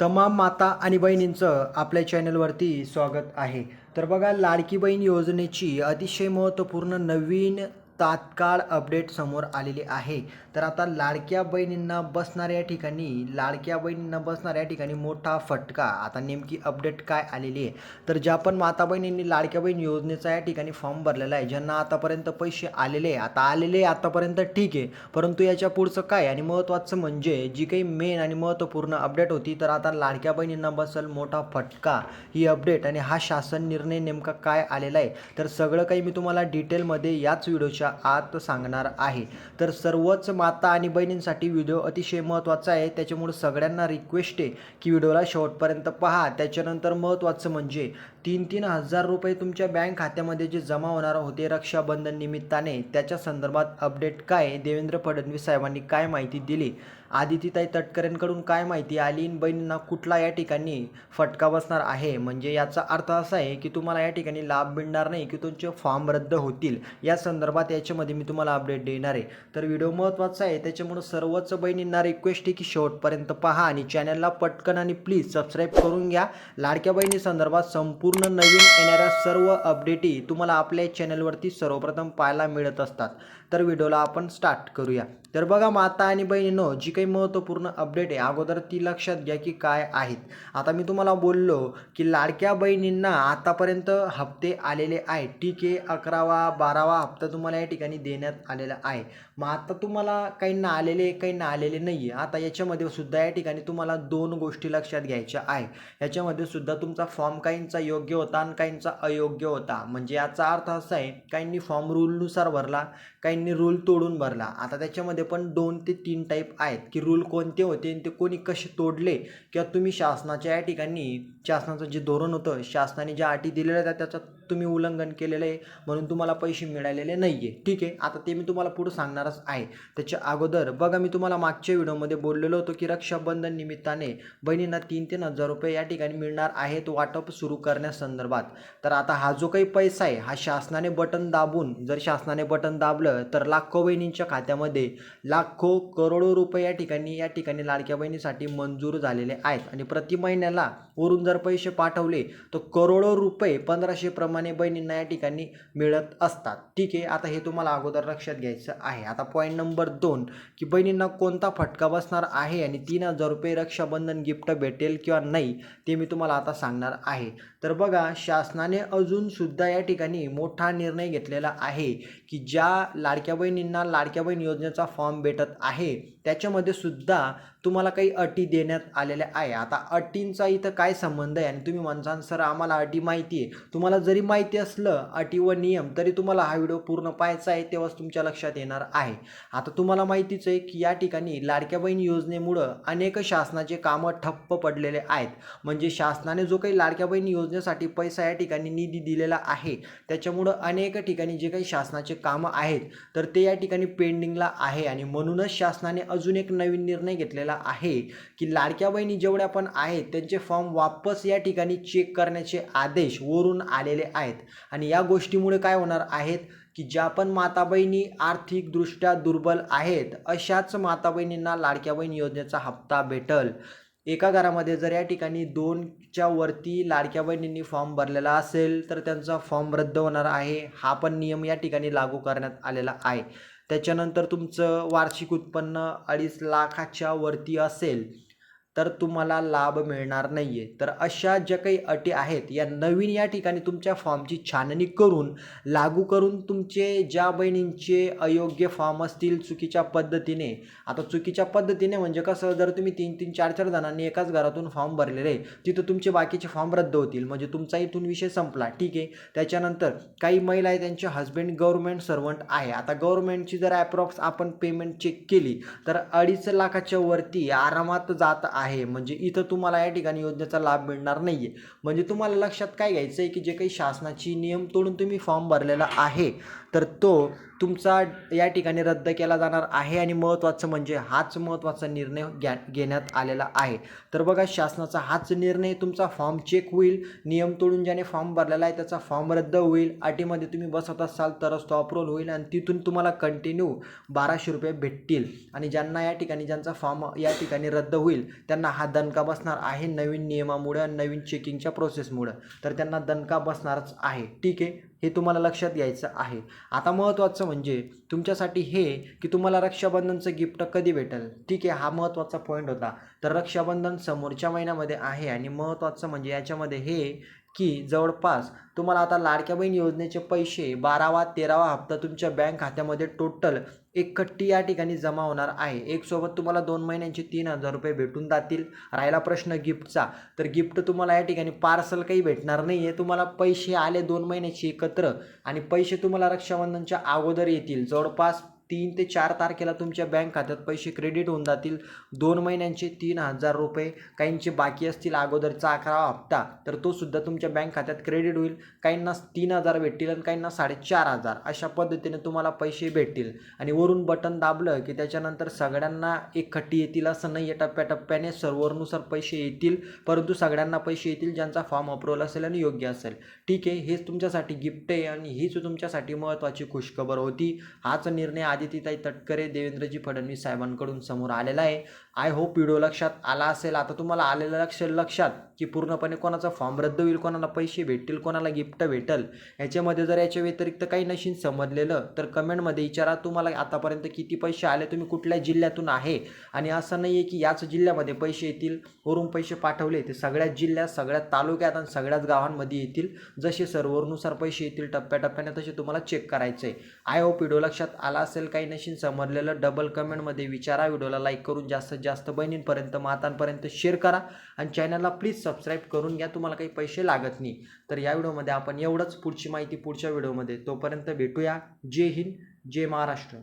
तमाम माता आणि बहिणींचं आपल्या चॅनलवरती स्वागत आहे. तर बघा लाडकी बहीण योजनेची अतिशय महत्त्वपूर्ण नवीन तात्काळ अपडेट समोर आलेली आहे. तर आता लाडक्या बहिणींना बसणाऱ्या ठिकाणी लाडक्या बहिणींना बसणाऱ्या ठिकाणी मोठा फटका. आता नेमकी अपडेट काय आलेली आहे? तर ज्या पण माता बहिणींनी लाडक्या बहीण योजनेचा या ठिकाणी फॉर्म भरलेला आहे ज्यांना आतापर्यंत पैसे आलेले आता आलेले आतापर्यंत ठीक आहे. परंतु याच्या पुढचं काय? आणि महत्त्वाचं म्हणजे जी काही मेन आणि महत्त्वपूर्ण अपडेट होती तर आता लाडक्या बहिणींना बसल मोठा फटका ही अपडेट आणि हा शासन निर्णय नेमका काय आलेला आहे? तर सगळं काही मी तुम्हाला डिटेलमध्ये याच व्हिडिओच्या आत सांगणार आहे. तर सर्वच माता आणि बहिणींसाठी व्हिडिओ अतिशय महत्त्वाचा आहे. त्याच्यामुळे सगळ्यांना रिक्वेस्ट आहे की व्हिडिओला शेवटपर्यंत पहा. त्याच्यानंतर महत्त्वाचं म्हणजे तीन तीन हजार रुपये तुमच्या बँक खात्यामध्ये जे जमा होणार होते रक्षाबंधन निमित्ताने त्याच्या संदर्भात अपडेट काय? देवेंद्र फडणवीस साहेबांनी काय माहिती दिली? आदितीताई तटकरेंकडून काय माहिती आली? बहिणींना कुठला या ठिकाणी फटका बसणार आहे? म्हणजे याचा अर्थ असा आहे की तुम्हाला या ठिकाणी लाभ मिळणार नाही की तुमचे फॉर्म रद्द होतील. या संदर्भात याच्यामध्ये मी तुम्हाला अपडेट देणार आहे. तर व्हिडिओ महत्त्वाचा आहे. त्याच्यामुळे सर्वच बहिणींना रिक्वेस्ट आहे की शेवटपर्यंत पहा आणि चॅनलला पटकन आणि प्लीज सबस्क्राईब करून घ्या. लाडक्या बहिणी संदर्भात संपूर्ण नवीन येणाऱ्या सर्व अपडेटी तुम्हाला आपल्या चॅनलवरती सर्वप्रथम पाहायला मिळत असतात. तर व्हिडिओला आपण स्टार्ट करूया. तर बघा माता आणि बहिणीनो जी काही महत्त्वपूर्ण अपडेट आहे अगोदर ती लक्षात घ्या की काय आहेत. आता मी तुम्हाला बोललो की लाडक्या बहिणींना आतापर्यंत हप्ते आलेले आहेत. ठीक आहे अकरावा बारावा हप्ता तुम्हाला या ठिकाणी देण्यात आलेला आहे. मग आता तुम्हाला काहींना आलेले काहींना आलेले नाही आहे आता याच्यामध्ये सुद्धा या ठिकाणी तुम्हाला दोन गोष्टी लक्षात घ्यायच्या आहे याच्यामध्ये सुद्धा तुमचा फॉर्म काहींचा योग्य होता आणि काहींचा अयोग्य होता. म्हणजे याचा अर्थ असा आहे काहींनी फॉर्म रूलनुसार भरला काहींनी रूल तोडून भरला. आता त्याच्यामध्ये पण दोन ते तीन टाईप आहेत. की रूल कोणते होते आणि ते कोणी कसे तोडले किंवा तुम्ही शासनाच्या या ठिकाणी शासनाचं जे धोरण होतं शासनाने ज्या अटी दिलेल्या त्या त्याच्यात तुम्ही उल्लंघन केलेलं आहे म्हणून तुम्हाला पैसे मिळालेले नाही आहे ठीक आहे आता ते मी तुम्हाला पुढं सांगणारच आहे. त्याच्या अगोदर बघा मी तुम्हाला मागच्या व्हिडिओमध्ये बोललेलो होतो की रक्षाबंधन निमित्ताने बहिणींना तीन तीन हजार रुपये या ठिकाणी मिळणार आहेत वाटप सुरू करण्यासंदर्भात तर आता हा जो काही पैसा आहे हा शासनाने बटन दाबून जर शासनाने बटन दाबलं तर लाखो बहिणींच्या खात्यामध्ये लाखो करोडो रुपये या ठिकाणी या ठिकाणी लाडक्या बहिणीसाठी मंजूर झालेले आहेत. आणि प्रति महिन्याला वरून जर पैसे पाठवले तर करोडो रुपये पंधराशे प्रमाणे बहिणींना या ठिकाणी मिळत असतात. ठीक आहे आता हे तुम्हाला अगोदर लक्षात घ्यायचं आहे. आता पॉईंट नंबर दोन की बहिणींना कोणता फटका बसणार आहे आणि तीन हजार रुपये रक्षाबंधन गिफ्ट भेटेल किंवा नाही ते मी तुम्हाला आता सांगणार आहे. तर बघा शासनाने अजूनसुद्धा या ठिकाणी मोठा निर्णय घेतलेला आहे की ज्या लाडक्या बहिणींना लाडक्या बहीण योजनेचा फॉर्म भेटत आहे त्याच्यामध्ये सुद्धा तुम्हाला काही अटी देण्यात आलेल्या आहे. आता अटींचा इथं काय संबंध आहे आणि तुम्ही म्हणसान सर आम्हाला अटी माहिती आहे. तुम्हाला जरी माहिती असलं अटी व नियम तरी तुम्हाला हा व्हिडिओ पूर्ण पाहायचा आहे तेव्हाच तुमच्या लक्षात येणार आहे. आता तुम्हाला माहितीच आहे की या ठिकाणी लाडक्या बहीण योजनेमुळं अनेक शासनाचे कामं ठप्प पडलेले आहेत. म्हणजे शासनाने जो काही लाडक्या बहीण योजनेसाठी पैसा या ठिकाणी निधी दिलेला आहे त्याच्यामुळं अनेक ठिकाणी जे काही शासनाचे कामं आहेत तर ते या ठिकाणी पेंडिंगला आहे. आणि म्हणूनच शासनाने अजून एक नवीन निर्णय घेतलेला आहे की लाडक्या बहिणी जेवढ्या पण आहेत त्यांचे फॉर्म वापस या ठिकाणी चेक करण्याचे आदेश वरून आलेले आहेत. आणि या गोष्टीमुळे काय होणार आहेत की ज्या पण माता बहिणी आर्थिकदृष्ट्या दुर्बल आहेत अशाच माता बहिणींना लाडक्या बहीण योजनेचा हप्ता भेटल. एका घरामध्ये जर या ठिकाणी दोनच्या वरती लाडक्या बहिणींनी फॉर्म भरलेला असेल तर त्यांचा फॉर्म रद्द होणार आहे. हा पण नियम या ठिकाणी लागू करण्यात आलेला आहे. त्याच्यानंतर तुमचं वार्षिक उत्पन्न अडीच लाखाच्या वरती असेल तर तुम्हाला लाभ मिळणार नाही आहे तर अशा ज्या काही अटी आहेत या नवीन या ठिकाणी तुमच्या फॉर्मची छाननी करून लागू करून तुमचे ज्या बहिणींचे अयोग्य फॉर्म असतील चुकीच्या पद्धतीने आता चुकीच्या पद्धतीने म्हणजे कसं जर तुम्ही तीन तीन चार चार जणांनी एकाच घरातून फॉर्म भरलेले तिथं तुमचे बाकीचे फॉर्म रद्द होतील. म्हणजे तुमचा इथून विषय संपला. ठीक आहे. त्याच्यानंतर काही महिला आहे त्यांचे हस्बंड गव्हर्नमेंट सर्वंट आहे. आता गव्हर्नमेंटची जर ॲप्रॉक्स आपण पेमेंट चेक केली तर अडीच लाखाच्या वरती आरामात जात आहे. आहे. म्हणजे इथं तुम्हाला या ठिकाणी योजनेचा लाभ मिळणार नाही आहे म्हणजे तुम्हाला लक्षात काय घ्यायचं आहे की जे काही शासनाची नियम तोडून तुम्ही फॉर्म भरलेला आहे तर तो तुमचा या ठिकाणी रद्द केला जाणार आहे आणि महत्त्वाचं म्हणजे हाच महत्त्वाचा निर्णय घ्या घेण्यात आलेला आहे. तर बघा शासनाचा हाच निर्णय तुमचा फॉर्म चेक होईल नियम तोडून ज्याने फॉर्म भरलेला आहे त्याचा फॉर्म रद्द होईल अटीमध्ये तुम्ही बसत असाल तरच तो अप्रूव्हल होईल आणि तिथून तुम्हाला कंटिन्यू बाराशे रुपये भेटतील. आणि ज्यांना या ठिकाणी ज्यांचा फॉर्म या ठिकाणी रद्द होईल त्यांना हा दणका बसणार आहे नवीन नियमामुळे आणि नवीन चेकिंगच्या प्रोसेसमुळं तर त्यांना दणका बसणारच आहे. ठीक आहे? हे तुम्हाला लक्षात घ्यायचं आहे. आता महत्त्वाचं म्हणजे तुमच्यासाठी हे की तुम्हाला रक्षाबंधनचं गिफ्ट कधी भेटेल? ठीक आहे हा महत्त्वाचा पॉईंट होता. तर रक्षाबंधन समोरच्या महिन्यामध्ये आहे आणि महत्त्वाचं म्हणजे याच्यामध्ये हे की जवळपास तुम्हाला आता लाडक्या बहीण योजनेचे पैसे बारावा तेरावा हप्ता तुमच्या बँक खात्यामध्ये टोटल एकखट्टी या ठिकाणी जमा होणार आहे. एक सोबत तुम्हाला दोन महिन्यांचे तीन हजार रुपये भेटून जातील. राहिला प्रश्न गिफ्टचा तर गिफ्ट तुम्हाला या ठिकाणी पार्सल काही भेटणार नाही आहे तुम्हाला पैसे आले दोन महिन्याचे एकत्र आणि पैसे तुम्हाला रक्षाबंधनच्या अगोदर येतील. जवळपास तीन ते चार तारखेला तुमच्या बँक खात्यात पैसे क्रेडिट होऊन जातील. दोन महिन्यांचे तीन हजार रुपये काहींचे बाकी असतील अगोदरचा अकरावा हप्ता. तर तो सुद्धा तुमच्या बँक खात्यात क्रेडिट होईल. काहींना तीन हजार भेटतील आणि काहींना साडेचार हजार अशा पद्धतीने तुम्हाला पैसे भेटतील. आणि वरून बटन दाबलं की त्याच्यानंतर सगळ्यांना एकखट्टी येतील असं नाही आहे टप्प्याटप्प्याने सर्वरनुसार पैसे येतील परंतु सगळ्यांना पैसे येतील ज्यांचा फॉर्म अप्रुव्हल असेल आणि योग्य असेल. ठीक आहे हेच तुमच्यासाठी गिफ्ट आहे आणि हीच तुमच्यासाठी महत्त्वाची खुशखबर होती. हाच निर्णय आदितीताई तटकरे देवेंद्रजी फडणवीस साहेबांकडून समोर आलेला आहे. आय होप व्हिडिओ लक्षात आला असेल. आता तुम्हाला आलेलं लक्ष लक्षात की पूर्णपणे कोणाचा फॉर्म रद्द होईल कोणाला पैसे भेटतील कोणाला गिफ्ट भेटल ह्याच्यामध्ये जर याच्या व्यतिरिक्त काही नशीन समजलेलं तर कमेंटमध्ये विचारा. तुम्हाला आतापर्यंत किती पैसे आले तुम्ही कुठल्या जिल्ह्यातून आहे? आणि असं नाही आहे की याच जिल्ह्यामध्ये पैसे येतील वरून पैसे पाठवले ते सगळ्याच जिल्ह्यात सगळ्यात तालुक्यात आणि सगळ्याच गावांमध्ये येतील. जसे सर्वरनुसार पैसे येतील टप्प्याटप्प्याने तसे तुम्हाला चेक करायचं आहे आय होप व्हिडिओ लक्षात आला असेल. काही नशीन समजलेलं डबल कमेंटमध्ये विचारा. व्हिडिओला लाईक करून जास्तीत जास्त बहिणींपर्यंत मातांपर्यंत शेअर करा आणि चॅनलला प्लीज सबस्क्राईब करून घ्या. तुम्हाला काही पैसे लागत नाही. तर या व्हिडिओमध्ये आपण एवढंच पुढची माहिती पुढच्या व्हिडिओमध्ये. तोपर्यंत भेटूया. जय हिंद जय महाराष्ट्र.